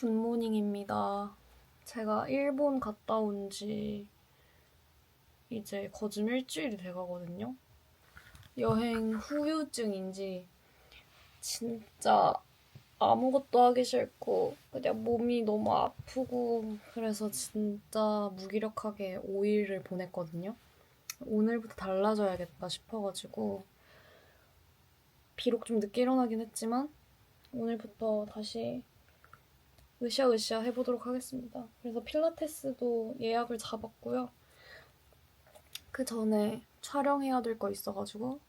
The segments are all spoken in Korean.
굿모닝입니다. 제가 일본 갔다 온 지 이제 거진 일주일이 돼가거든요. 여행 후유증인지 진짜 아무것도 하기 싫고 그냥 몸이 너무 아프고 그래서 진짜 무기력하게 5일을 보냈거든요. 오늘부터 달라져야겠다 싶어가지고 비록 좀 늦게 일어나긴 했지만 오늘부터 다시 으쌰으쌰 해보도록 하겠습니다. 그래서 필라테스도 예약을 잡았고요. 그 전에 촬영해야 될 거 있어가지고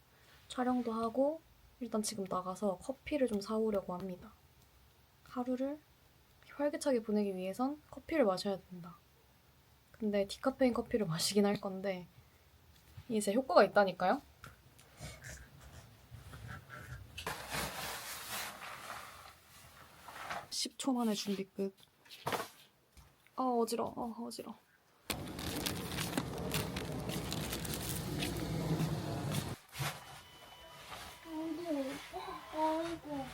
촬영도 하고 일단 지금 나가서 커피를 좀 사오려고 합니다. 하루를 활기차게 보내기 위해선 커피를 마셔야 된다. 근데 디카페인 커피를 마시긴 할 건데 이게 효과가 있다니까요? (10초) 만에 준비 끝. 아 어지러. 아 어지러. 아이고.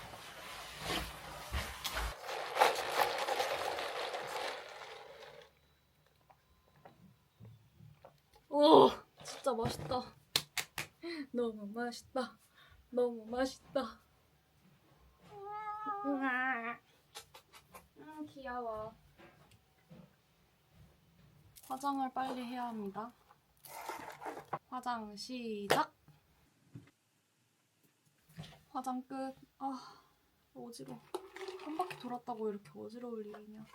오, 진짜 맛있다. 너무 맛있다. 너무 맛있다. 음, 귀여워. 화장을 빨리 해야 합니다. 화장 시작. 화장 끝. 아, 어지러워. 한 바퀴 돌았다고 이렇게 어지러울 일이냐.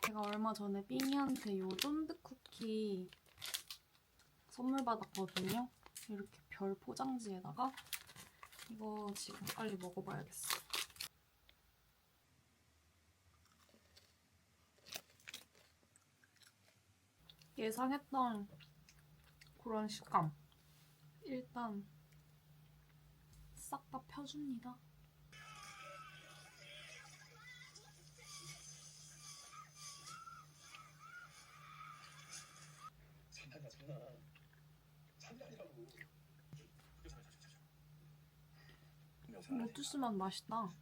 제가 얼마 전에 삐니한테 요 쫀득 쿠키 선물 받았거든요. 이렇게 별 포장지에다가 이거 지금 빨리 먹어봐야겠어. 예상했던 그런 식감. 일단 싹 다 펴줍니다. 모투스만 맛있다.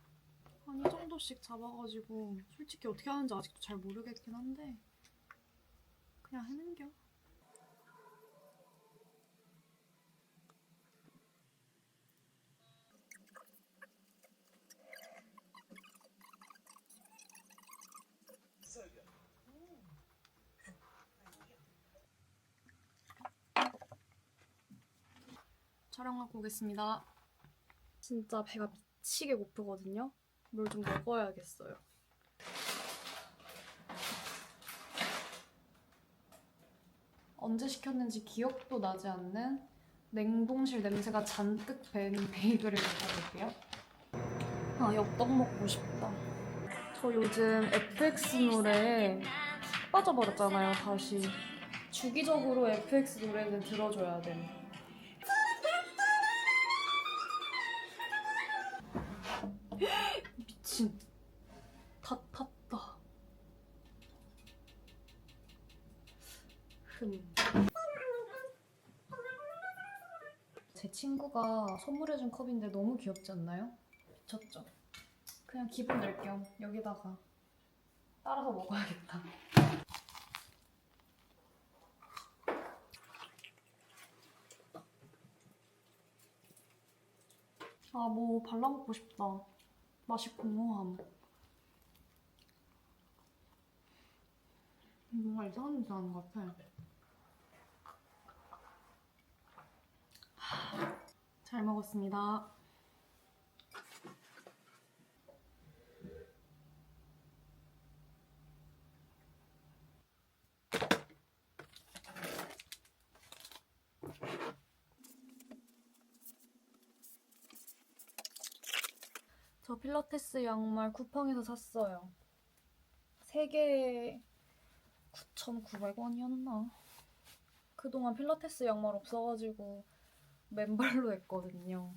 한 이 정도씩 잡아가지고 솔직히 어떻게 하는지 아직도 잘 모르겠긴 한데 그냥. 쌀이야 촬영하고 오겠습니다. 진짜 배가 미치게 고프거든요. 뭘 좀 먹어야겠어요. 언제 시켰는지 기억도 나지 않는 냉동실 냄새가 잔뜩 밴 베이글을 먹어볼게요. 아, 엽떡 먹고 싶다. 저 요즘 FX 노래에 빠져버렸잖아요, 다시. 주기적으로 FX 노래는 들어줘야 돼. 친구가 선물해준 컵인데 너무 귀엽지 않나요? 미쳤죠? 그냥 기분 낼 겸 여기다가 따라서 먹어야겠다. 아, 뭐 발라먹고 싶다. 맛이 궁금함. 뭔가 이상한 냄새 나는 것 같아. 하, 잘 먹었습니다. 저 필라테스 양말 쿠팡에서 샀어요. 3개에 9,900원이었나? 그동안 필라테스 양말 없어가지고 맨발로 했거든요.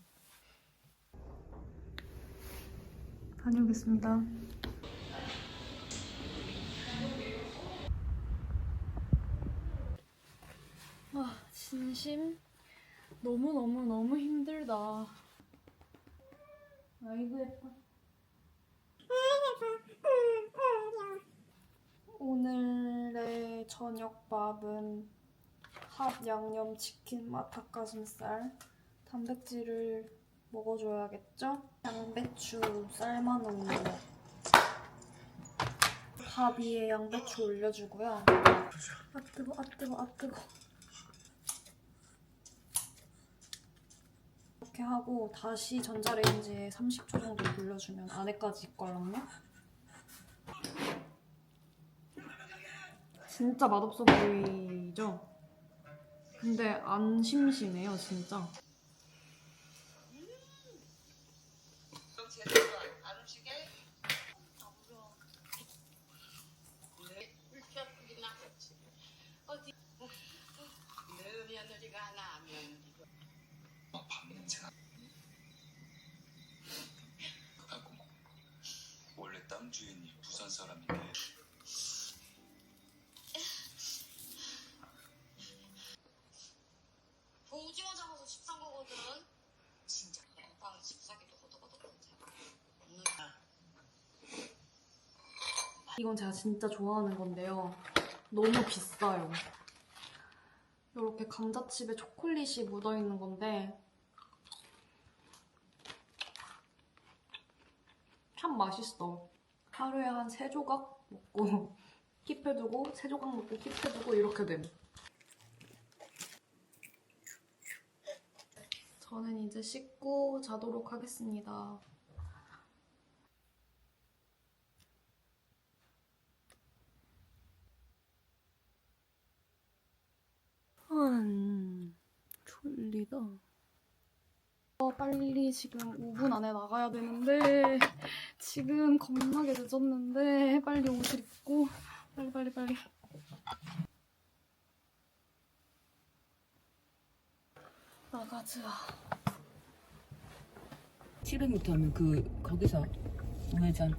다녀오겠습니다. 아, 진심 너무너무너무 힘들다. 아이고 예뻐. 오늘의 저녁밥은 핫 양념 치킨 맛 닭가슴살 단백질을 먹어줘야겠죠? 양배추 삶아 놓은 거. 밥 위에 양배추 올려주고요. 아 뜨거, 아 뜨거, 아 뜨거. 이렇게 하고 다시 전자레인지에 30초 정도 돌려주면 안에까지 익걸랑요. 진짜 맛없어 보이죠? 근데 안 심심해요, 진짜. 원래 땅 주인이 부산 사람인데 이건 제가 진짜 좋아하는 건데요. 너무 비싸요. 이렇게 감자칩에 초콜릿이 묻어있는 건데 참 맛있어. 하루에 한세 조각 먹고 킵해두고 세 조각 먹고 킵해두고 이렇게 됨. 저는 이제 씻고 자도록 하겠습니다. 졸리다. 어, 빨리 지금 5분 안에 나가야 되는데 지금 겁나게 늦었는데 빨리 옷을 입고 빨리 빨리 빨리. 나가자. 700m 하면 그 거기서 우회전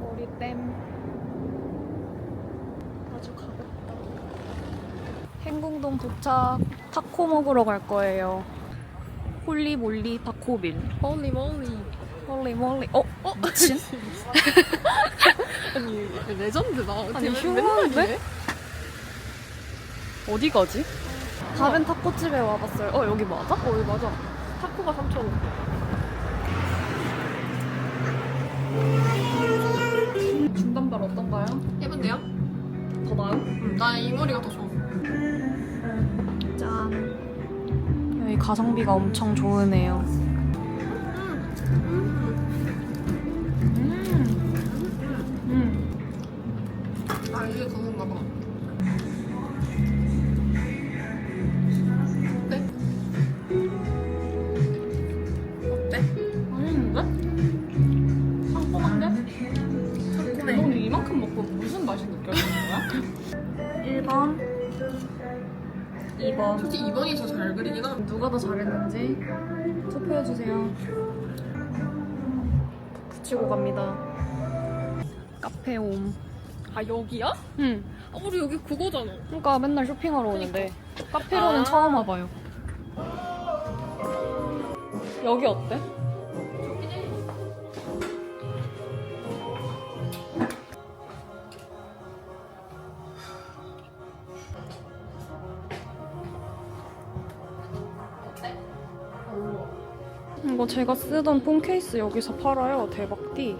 머리 땜 아주 가볍다 행궁동 도착 타코 먹으러 갈 거예요 홀리몰리 타코빌 홀리몰리 홀리몰리 어? 어? 미친? 아니 레전드다 아니, 이래? 어디 가지? 다른 타코집에 와봤어요 어 여기 맞아? 어 여기 맞아 타코가 3,000원 중단발 어떤가요? 예쁜데요? 더 나은? 음, 나이 머리가 더 좋아 가성비가 엄청 좋으네요 음. 아 이게 그건가 봐 2번 솔직히 2번이 더 잘 그리긴 한데. 누가 더 잘했는지 투표해주세요. 붙이고 갑니다. 카페 옴. 아 여기야? 응. 아 우리 여기 그거잖아. 그러니까 맨날 쇼핑하러 오는데. 카페로는 아. 처음 와봐요. 여기 어때? 제가 쓰던 폰 케이스 여기서 팔아요. 대박 띠.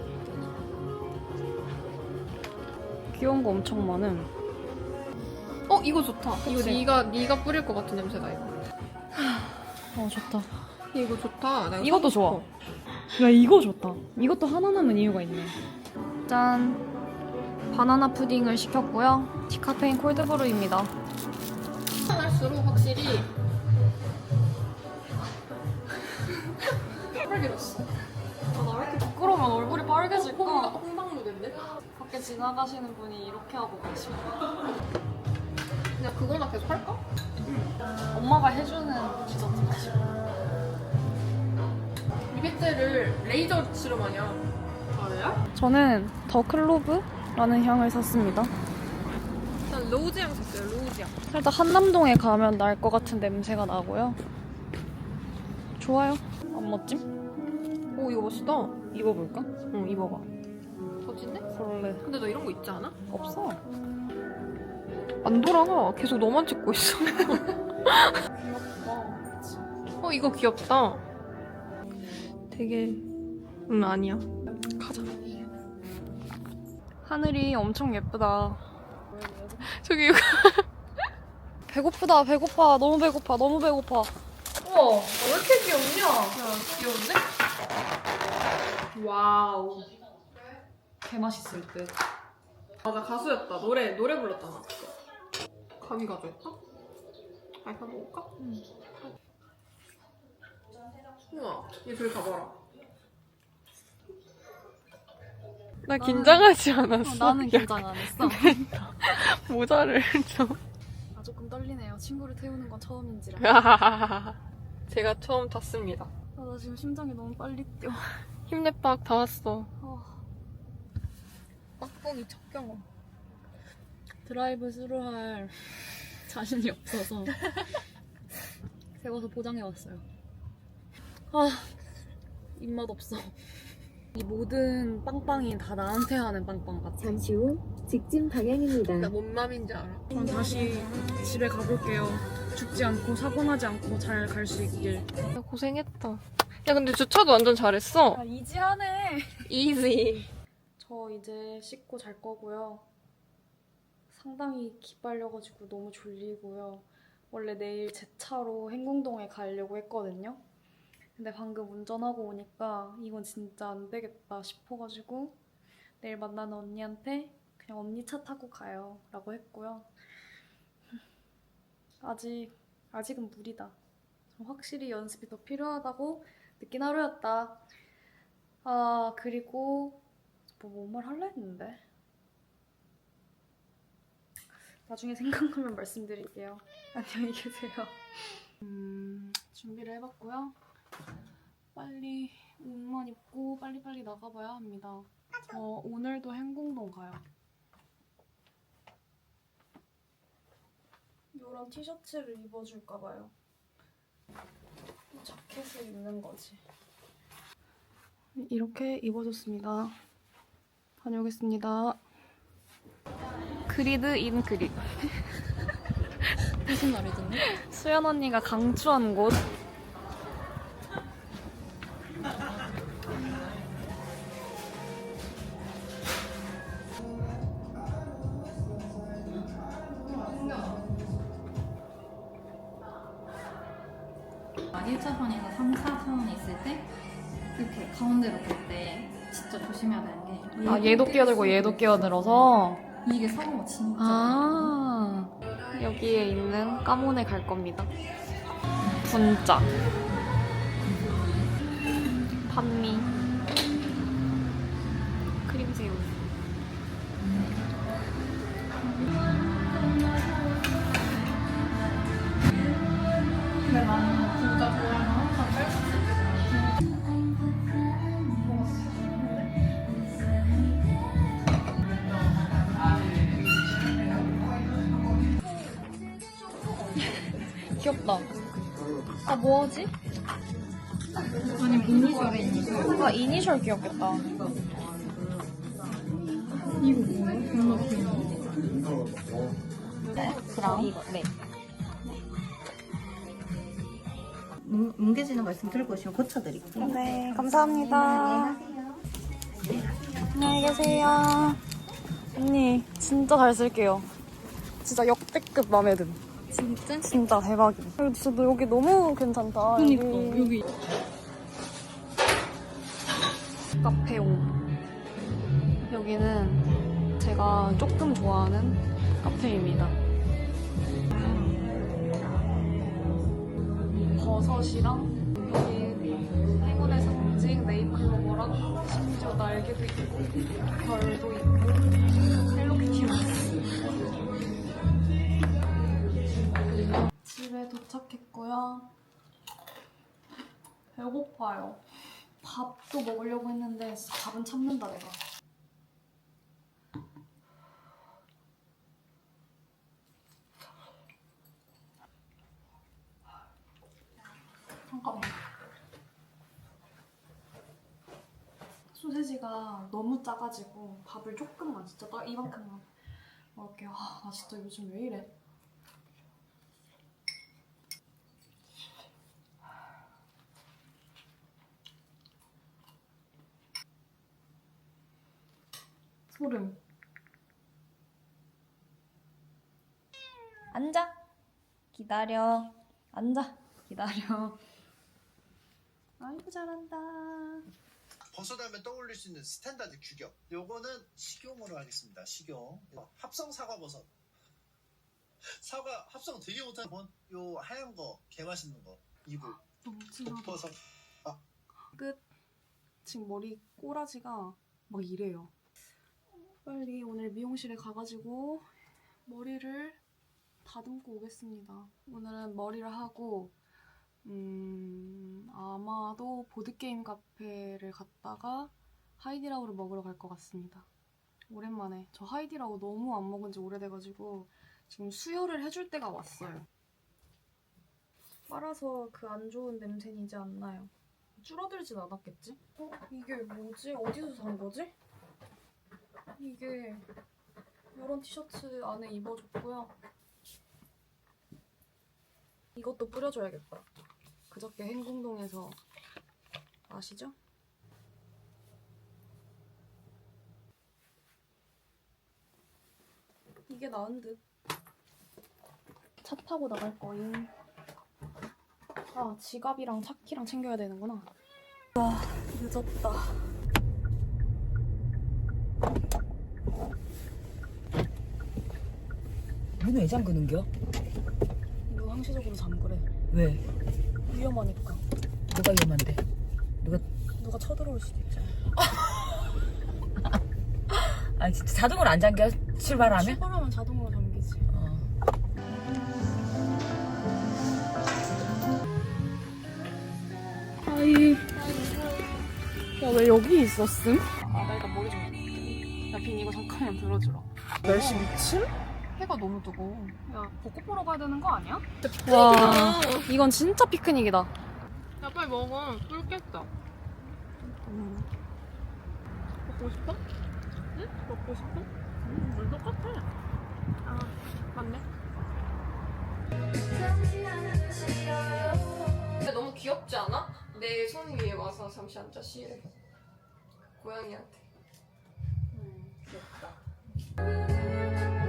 귀여운 거 엄청 많음. 어 이거 좋다 이거 그치? 네가 네가 뿌릴 것 같은 냄새다 이거 어 좋다. 이거 좋다 내가 이것도 사고 좋아. 야 이거 좋다. 이것도 하나 남은 이유가 있네. 짠. 바나나 푸딩을 시켰고요. 디카페인 콜드브루입니다. 할수록 확실히 빨개졌어 나왜 이렇게 부끄러우면 얼굴이 빨개질까? 홍당무인데? 밖에 지나가시는 분이 이렇게 하고 가시면 그냥 그거나 계속 할까? 엄마가 해주는 디저트 맛이고 리베테를 레이저 치료 마냥 아 그래요? 저는 더 클로브라는 향을 샀습니다. 난 로즈향 샀어요 로즈향 살짝 한남동에 가면 날 것 같은 냄새가 나고요. 좋아요. 안 멋짐? 오 이거 멋있다. 입어볼까? 응 입어봐. 멋진데? 그럴래. 근데 너 이런 거 있지 않아? 없어. 안 돌아가. 계속 너만 찍고 있어. 귀엽다. 어 이거 귀엽다. 되게 응 아니야. 가자. 하늘이 엄청 예쁘다. 저기 이거 배고프다, 배고파. 너무 배고파, 너무 배고파. 우와 왜 이렇게 귀엽냐? 야 귀여운데? 와우. 개 맛있을 듯. 맞아 가수였다. 노래 노래 불렀잖아. 감이 가져올까? 알파 먹을까? 응. 우와 얘 저기 가봐라. 나 긴장하지 않았어. 나는 긴장 안 했어. 모자를 좀. 아, 조금 떨리네요. 친구를 태우는 건 처음인지라. 제가 처음 탔습니다. 아, 나 지금 심장이 너무 빨리 뛰어. 힘내박 다 왔어. 아, 빡빡이 첫 경험. 드라이브 스루 할 자신이 없어서 세워서 포장해 왔어요. 아, 입맛 없어. 이 모든 빵빵이 다 나한테 하는 빵빵 같아. 잠시 후 직진 방향입니다. 나뭔 맘인지 알아. 그럼 다시 집에 가볼게요. 죽지 않고 사고 나지 않고 잘 갈 수 있길. 야, 고생했다. 야, 근데 주차도 완전 잘했어. 아, 이지하네. 이지. 저 이제 씻고 잘 거고요. 상당히 기빨려가지고 너무 졸리고요. 원래 내일 제 차로 행궁동에 가려고 했거든요. 근데 방금 운전하고 오니까 이건 진짜 안 되겠다 싶어가지고 내일 만나는 언니한테 그냥 언니 차 타고 가요 라고 했고요. 아직, 아직은 무리다. 좀 확실히 연습이 더 필요하다고 느낀 하루였다. 아, 그리고 뭐, 뭔말 할라 했는데? 나중에 생각나면 말씀드릴게요. 안녕히 계세요. 음, 준비를 해봤고요. 빨리 옷만 입고 빨리빨리 나가봐야 합니다. 어, 오늘도 행궁동 가요. 이런 티셔츠를 입어줄까봐요. 자켓을 입는 거지. 이렇게 입어줬습니다. 다녀오겠습니다. 그리드 인 그립. 무슨 말이던데? 수연 언니가 강추한 곳. 아, 1차선에서 3, 4차선에 있을 때 이렇게 가운데로 볼 때 진짜 조심해야 되는 게 아 얘도 끼어들고 얘도 끼어들어서. 이게 사고가 진짜 아 여기에 있는 까몬에 갈 겁니다. 분짜. 귀엽다. 아, 뭐하지? 아니 미니절에 있는 아, 이니셜 귀엽겠다. 이거? 존나 귀여워 그럼? 이거 네 뭉- 뭉개지는 말씀 들고 오시면 고쳐드릴게요. 네, 감사합니다. 안녕히 계세요. 언니, 진짜 잘 쓸게요. 진짜 역대급 마음에 든. 진짜? 진짜 대박이야. 그리고 진짜 너 여기 너무 괜찮다. 그니까 여기. 여기 카페옹. 여기는 제가 조금 좋아하는 카페입니다. 버섯이랑 여기 행운의 상징 네잎클로버랑 심지어 날개도 있고 별도 있고 도착했고요. 배고파요. 밥도 먹으려고 했는데 밥은 참는다 내가. 잠깐만. 소세지가 너무 짜가지고 밥을 조금만 진짜 딱 이만큼만 먹을게요. 아, 나 진짜 요즘 왜 이래? 소름. 앉아. 기다려. 앉아. 기다려. 아이고 잘한다. 벗어나면 떠올릴 수 있는 스탠다드 규격. 요거는 식용으로 하겠습니다. 식용. 합성 사과 버섯. 사과 합성 되게 못하는 번. 요 하얀 거, 개 맛있는 거. 이불. 너무 진하다. 버섯. 끝. 지금 머리 꼬라지가 막 이래요. 빨리 오늘 미용실에 가가지고 머리를 다듬고 오겠습니다. 오늘은 머리를 하고 음, 아마도 보드게임 카페를 갔다가 하이디라우를 먹으러 갈 것 같습니다. 오랜만에. 저 하이디라우 너무 안 먹은 지 오래돼가지고 지금 수혈을 해줄 때가 왔어요. 빨아서 그 안 좋은 냄새는 이제 안 나요. 줄어들진 않았겠지? 어? 이게 뭐지? 어디서 산 거지? 이게 이런 티셔츠 안에 입어줬고요. 이것도 뿌려줘야겠다. 그저께 행궁동에서 아시죠? 이게 나은 듯. 차 타고 나갈 거임. 아, 지갑이랑 차키랑 챙겨야 되는구나. 아, 늦었다. 문왜 잠그는겨? 이거 상시적으로 잠그래. 왜? 위험하니까. 누가 위험한데? 누가 쳐들어올 수도 있잖아. 아 진짜 자동으로 안 잠겨? 출발하면? 출발하면 자동으로 잠기지. 어. 아이. 야, 왜 여기 있었음? 아, 나 일단 머리 좀. 야, 빈 이거 잠깐만 들어주라. 날씨 미침? 해가 너무 뜨거워. 야, 벚꽃 보러 가야 되는 거 아니야? 와, 이건 진짜 피크닉이다. 야 빨리 먹어. 뚫겠다. 음. 먹고 싶어? 응? 먹고 싶어? 응, 물 똑같아. 아, 맞네. 근데 너무 귀엽지 않아? 내 손 위에 와서 잠시 앉아 쉬래. 고양이한테. 와,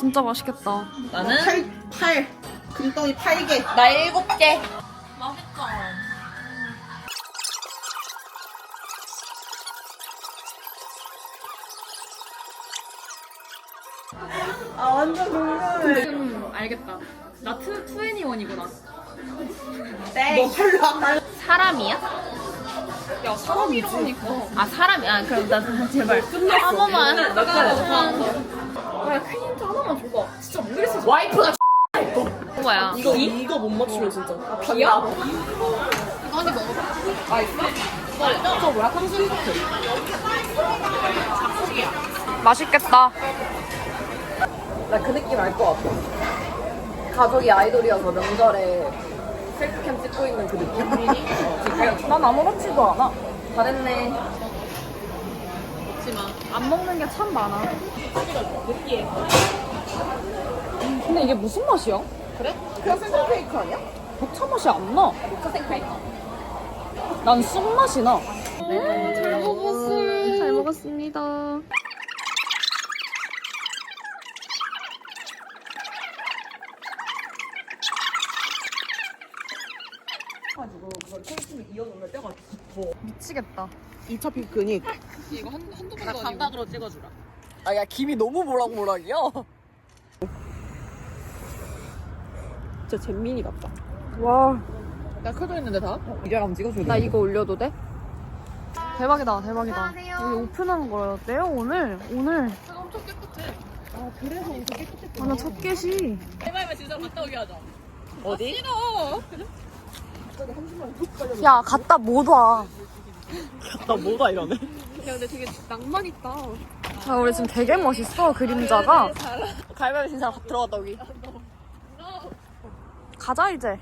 진짜 맛있겠다. 나는 8. 금덩이 8개. 나 일곱 개. 아, 완전 궁금해. 지금 알겠다. 나 트, 2NE1이구나. 땡. 뭐 별로 안 달. 사람이야? 야, 사람이라니까. 아 사람이야? 그럼 나 제발 한 번만 야, 큰 힌트 하나만 줘봐. 진짜 모르겠어. 와이프가 뭐야? 이거, 이거 못 맞추면 진짜. 비야? 언니 먹어 저 뭐야? 탕수육 같아. 맛있겠다. 나 그 느낌 알 것 같아. 가족이 아이돌이어서 명절에 셀프캠 찍고 있는 그 느낌? 어, 난 아무렇지도 않아. 잘했네. 안 먹는 게 참 많아. 근데 이게 무슨 맛이야? 그래? 그냥 생크페이크 아니야? 녹차 맛이 안 나. 녹차 생크페이크. 난 쑥맛이 나. 잘 먹었어요. 잘 먹었습니다. 가지고 그걸 콩순이 이어놓으면 뼈가 깊어. 미치겠다. 2차 피크닉. 이거 한, 한두 번도 나 아니고. 감각으로 찍어주라. 아, 야, 김이 너무 모락모락이야. 진짜 잼민이 같다. 와, 야, 켜져 있는데 다? 이제 한번 찍어줘야 나 이거 올려도 돼? 대박이다, 대박이다. 여기 오픈한 거였대요, 오늘? 오늘. 엄청 깨끗해. 아, 그래서 이렇게 깨끗했구나. 아, 나첫 개시. 해봐야면 진짜 갔다 오게 하자. 어디? 야, 갔다 못 와. 나 뭐다 이러네. 야, 근데 되게 낭만 있다. 아, 우리 지금 되게 멋있어, 그림자가. 갈비뼈 진짜 들어갔다 오기. 가자, 이제.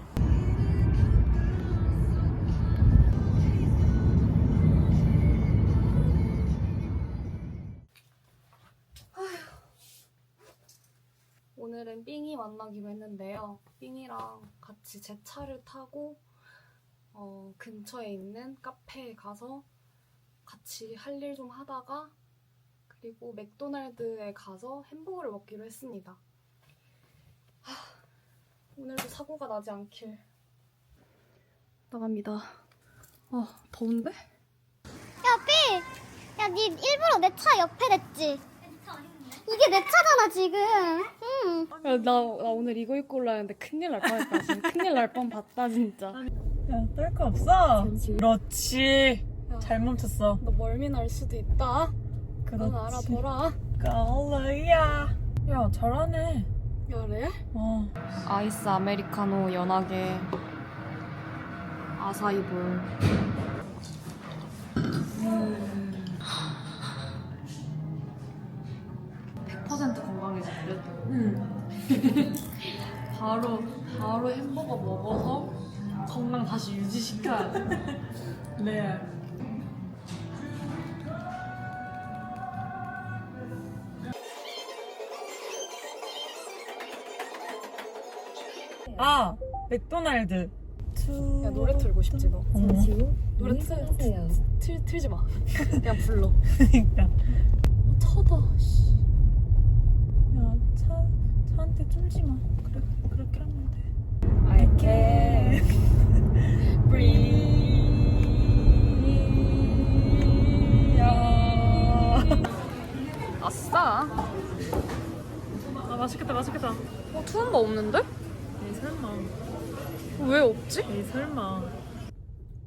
오늘은 삥이 만나기로 했는데요. 삥이랑 같이 제 차를 타고 어, 근처에 있는 카페에 가서 같이 할 일 좀 하다가 그리고 맥도날드에 가서 햄버거를 먹기로 했습니다. 하, 오늘도 사고가 나지 않길. 나갑니다. 어, 더운데? 야, 삐! 야, 니 일부러 내 차 옆에 냈지? 이게 내 차잖아, 지금. 응. 야, 나, 나 오늘 이거 입고 올라왔는데 큰일 날 뻔했다. 진짜. 큰일 날 뻔 봤다, 진짜. 야, 떨 거 없어. 그렇지. 잘 멈췄어. 너 멀미 날 수도 있다. 넌 알아둬라. 걸러야. 야, 잘하네. 야, 그래? 어. 아이스 아메리카노 연하게 아사이볼. 음. 100% 건강해져 그래도. 바로 바로 햄버거 먹어서 건강 다시 유지시켜야 돼. 네. 아, 맥도날드. 야 노래 틀고 싶지 너. 어. 노래 틀, 틀, 틀지 마. 그냥 불러. 그러니까. 터다. 씨. 야, 차, 차한테 쫄지 마. 그래, 그렇게 하면 돼. I can breathe. 아싸. 아, 맛있겠다, 맛있겠다. 어, 투움바 없는데? 에이, 설마. 왜 없지? 에이, 설마.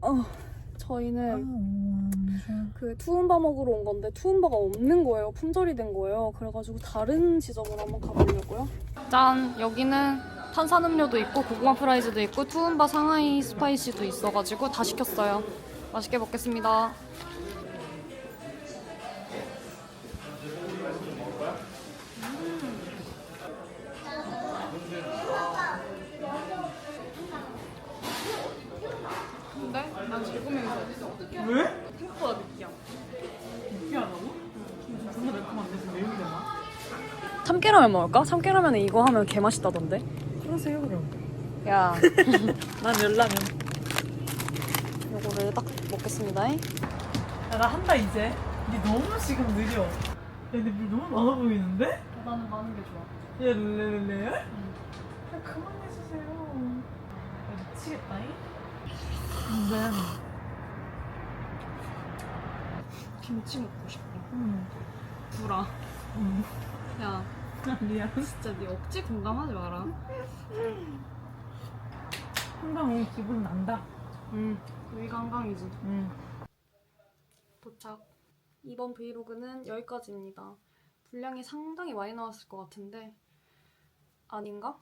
어, 저희는 음, 그 투움바 먹으러 온 건데 투움바가 없는 거예요. 품절이 된 거예요. 그래가지고 다른 지점으로 한번 가보려고요. 짠! 여기는 탄산음료도 있고 고구마 프라이즈도 있고 투움바 상하이 스파이시도 있어가지고 다 시켰어요. 맛있게 먹겠습니다. 참깨라면 먹을까? 참깨라면 이거 하면 개 맛있다던데. 그러세요, 그럼. 야, 난 열라면. 요거를 딱 먹겠습니다. 야, 나 한다, 이제. 이게 너무 지금 느려. 야, 근데 물 너무 많아 보이는데? 나는 많은 게 좋아. 야, 렐레렐레? 야, 그만해 주세요. 야, 미치겠다잉? 근데, 김치 먹고 싶어. 음, 불아. 음. 야, 미안. 진짜 네 억지 공감하지 마라. 한강 오늘 기분 난다. 응. 여기가 한강이지. 응. 도착. 이번 브이로그는 여기까지입니다. 분량이 상당히 많이 나왔을 것 같은데 아닌가?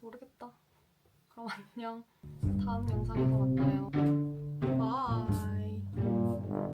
모르겠다. 그럼 안녕. 다음 영상에서 만나요. 바이.